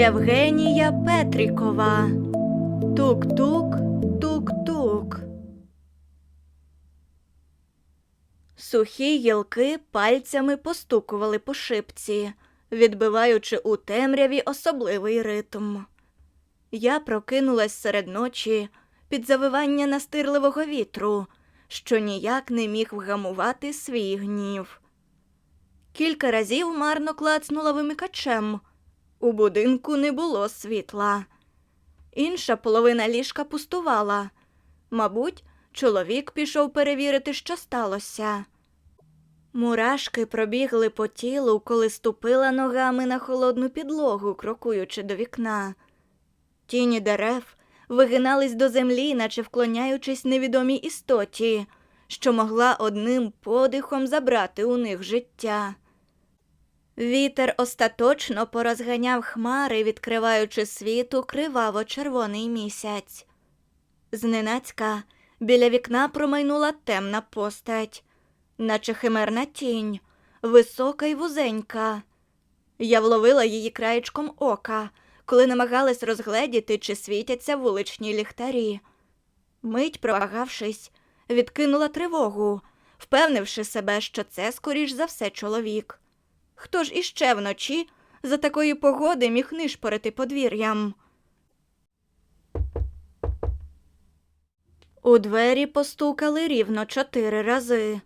Євгенія Петрікова. Тук-тук, тук-тук. Сухі гілки пальцями постукували по шипці, відбиваючи у темряві особливий ритм. Я прокинулась серед ночі під завивання настирливого вітру, що ніяк не міг вгамувати свій гнів. Кілька разів марно клацнула вимикачем. У будинку не було світла. Інша половина ліжка пустувала. Мабуть, чоловік пішов перевірити, що сталося. Мурашки пробігли по тілу, коли ступила ногами на холодну підлогу, крокуючи до вікна. Тіні дерев вигинались до землі, наче вклоняючись невідомій істоті, що могла одним подихом забрати у них життя. Вітер остаточно порозганяв хмари, відкриваючи світу криваво-червоний місяць. Зненацька біля вікна промайнула темна постать, наче химерна тінь, висока й вузенька. Я вловила її краєчком ока, коли намагалась розгледіти, чи світяться вуличні ліхтарі. Мить провагавшись, відкинула тривогу, впевнивши себе, що це, скоріш за все, чоловік. Хто ж іще вночі за такої погоди міг нишпорити подвір'ям? У двері постукали рівно чотири рази.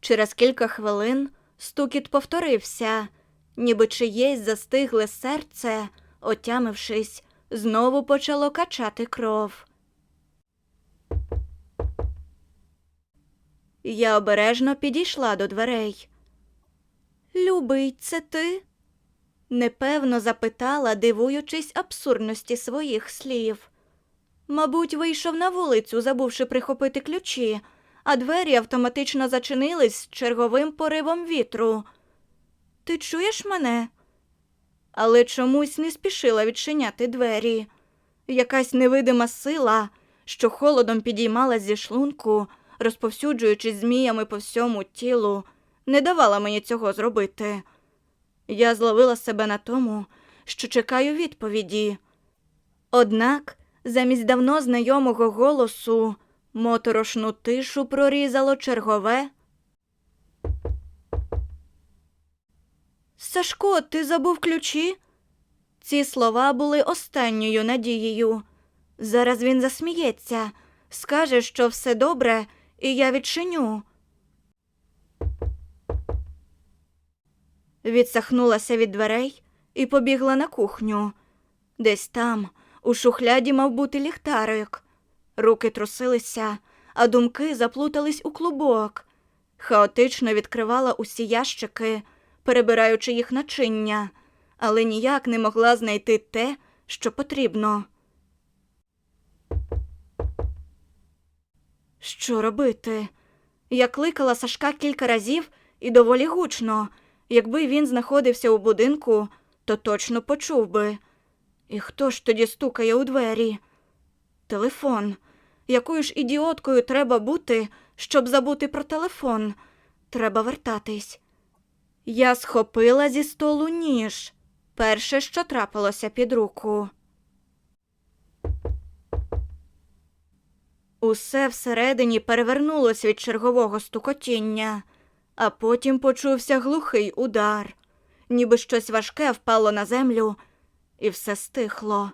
Через кілька хвилин стукіт повторився, ніби чиєсь застигле серце, отямившись, знову почало качати кров. Я обережно підійшла до дверей. Любий, це ти? Непевно запитала, дивуючись абсурдності своїх слів. Мабуть, вийшов на вулицю, забувши прихопити ключі, а двері автоматично зачинились з черговим поривом вітру. Ти чуєш мене? Але чомусь не спішила відчиняти двері. Якась невидима сила, що холодом підіймалась зі шлунку, розповсюджуючись зміями по всьому тілу, не давала мені цього зробити. Я зловила себе на тому, що чекаю відповіді. Однак, замість давно знайомого голосу, моторошну тишу прорізало чергове. Сашко, ти забув ключі? Ці слова були останньою надією. Зараз він засміється, скаже, що все добре, і я відчиню. Відсахнулася від дверей і побігла на кухню. Десь там, у шухляді, мав бути ліхтарик. Руки трусилися, а думки заплутались у клубок. Хаотично відкривала усі ящики, перебираючи їх начиння, але ніяк не могла знайти те, що потрібно. Що робити? Я кликала Сашка кілька разів і доволі гучно. Якби він знаходився у будинку, то точно почув би. І хто ж тоді стукає у двері? Телефон. Якою ж ідіоткою треба бути, щоб забути про телефон? Треба вертатись. Я схопила зі столу ніж. Перше, що трапилося під руку. Усе всередині перевернулось від чергового стукотіння, а потім почувся глухий удар, ніби щось важке впало на землю, і все стихло.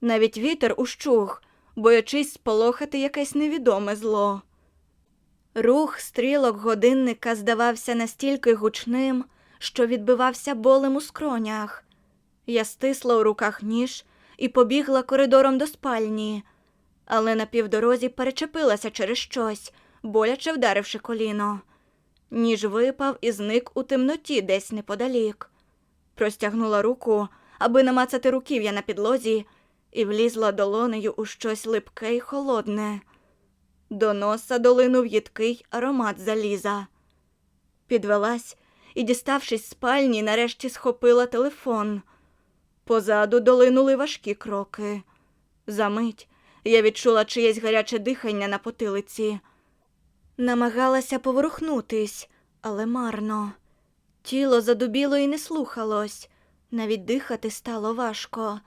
Навіть вітер ущух, боячись сполохати якесь невідоме зло. Рух стрілок годинника здавався настільки гучним, що відбивався болем у скронях. Я стисла у руках ніж і побігла коридором до спальні, але на півдорозі перечепилася через щось, боляче вдаривши коліно. Ніж випав і зник у темноті десь неподалік. Простягнула руку, аби намацати руків'я на підлозі, і влізла долонею у щось липке й холодне. До носа долинув їдкий аромат заліза. Підвелась і, діставшись з спальні, нарешті схопила телефон. Позаду долинули важкі кроки. Замить я відчула чиєсь гаряче дихання на потилиці. Намагалася поворухнутись, але марно. Тіло задубіло і не слухалось, Навіть дихати стало важко.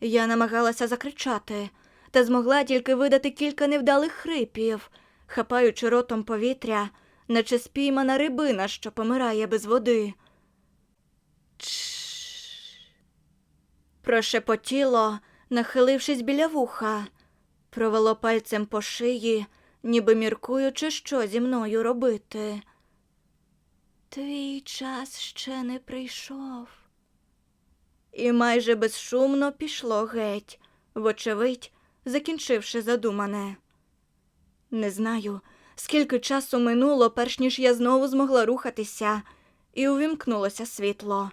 Я намагалася закричати, та змогла тільки видати кілька невдалих хрипів, хапаючи ротом повітря, наче спіймана рибина, що помирає без води. Прошепотіло, нахилившись біля вуха, провело пальцем по шиї, ніби міркуючи, що зі мною робити. Твій час ще не прийшов. І майже безшумно пішло геть, вочевидь, закінчивши задумане. Не знаю, скільки часу минуло, перш ніж я знову змогла рухатися, і увімкнулося світло.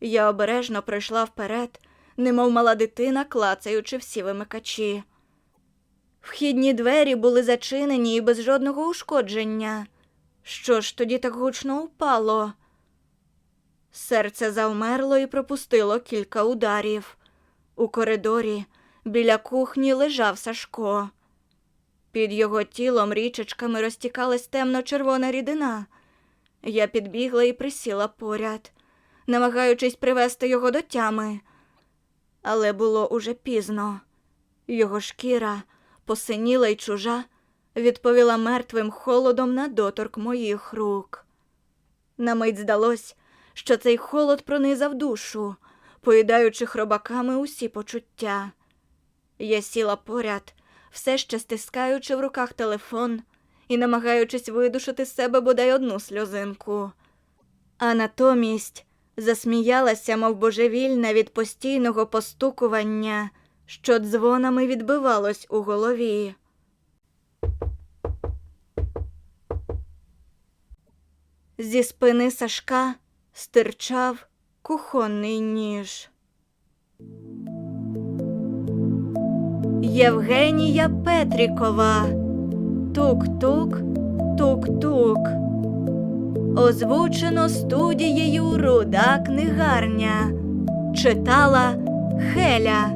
Я обережно пройшла вперед, немов мала дитина, клацаючи всі вимикачі. Вхідні двері були зачинені і без жодного ушкодження. Що ж тоді так гучно упало? Серце завмерло і пропустило кілька ударів. У коридорі біля кухні лежав Сашко. Під його тілом річечками розтікалась темно-червона рідина. Я підбігла і присіла поряд, намагаючись привести його до тями. Але було уже пізно. Його шкіра, посиніла й чужа, відповіла мертвим холодом на доторк моїх рук. На мить здалось, що цей холод пронизав душу, поїдаючи хробаками усі почуття. Я сіла поряд, все ще стискаючи в руках телефон і намагаючись видушити з себе бодай одну сльозинку. А натомість засміялася, мов божевільна від постійного постукування, що дзвонами відбивалось у голові. Зі спини Сашка стирчав кухонний ніж. Євгенія Петрікова. Тук-тук, тук-тук. Озвучено студією Руда книгарня. Читала Хеля.